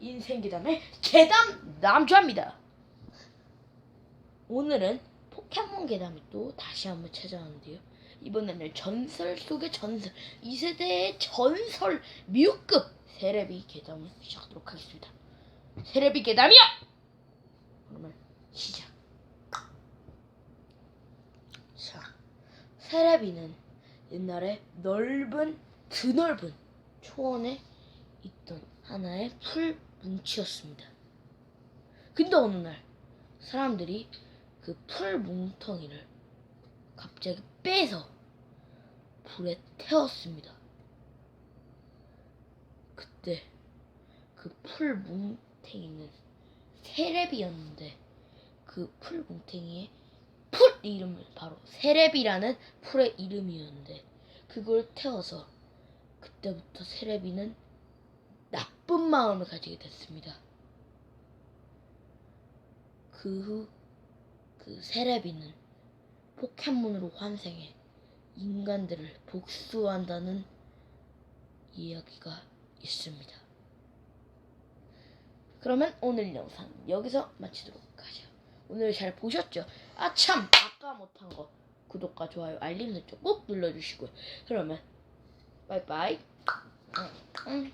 인생 계담의 계담 남자입니다. 오늘은 포켓몬 계담이 또 다시 한번 찾아왔는데요. 이번에는 전설 속의 전설, 2세대의 전설 미우급 세레비 계담을 시작하도록 하겠습니다. 세레비 계담이요! 그러면 시작. 자, 세레비는 옛날에 넓은 드넓은 초원에 있던 하나의 풀 뭉치였습니다. 근데 어느 날 사람들이 그 풀 뭉텅이를 갑자기 빼서 불에 태웠습니다. 그때 그 풀 뭉탱이는 세레비였는데 그 풀 뭉탱이의 풀 이름을 바로 세레비라는 풀의 이름이었는데 그걸 태워서 그때부터 세레비는 나쁜 마음을 가지게 됐습니다. 그 후 그 세레비는 포켓몬으로 환생해 인간들을 복수한다는 이야기가 있습니다. 그러면 오늘 영상 여기서 마치도록 하죠. 오늘 잘 보셨죠? 아 참 아까 못한 거 구독과 좋아요 알림 설정 꼭 눌러주시고요. 그러면 빠이빠이. 응, 응.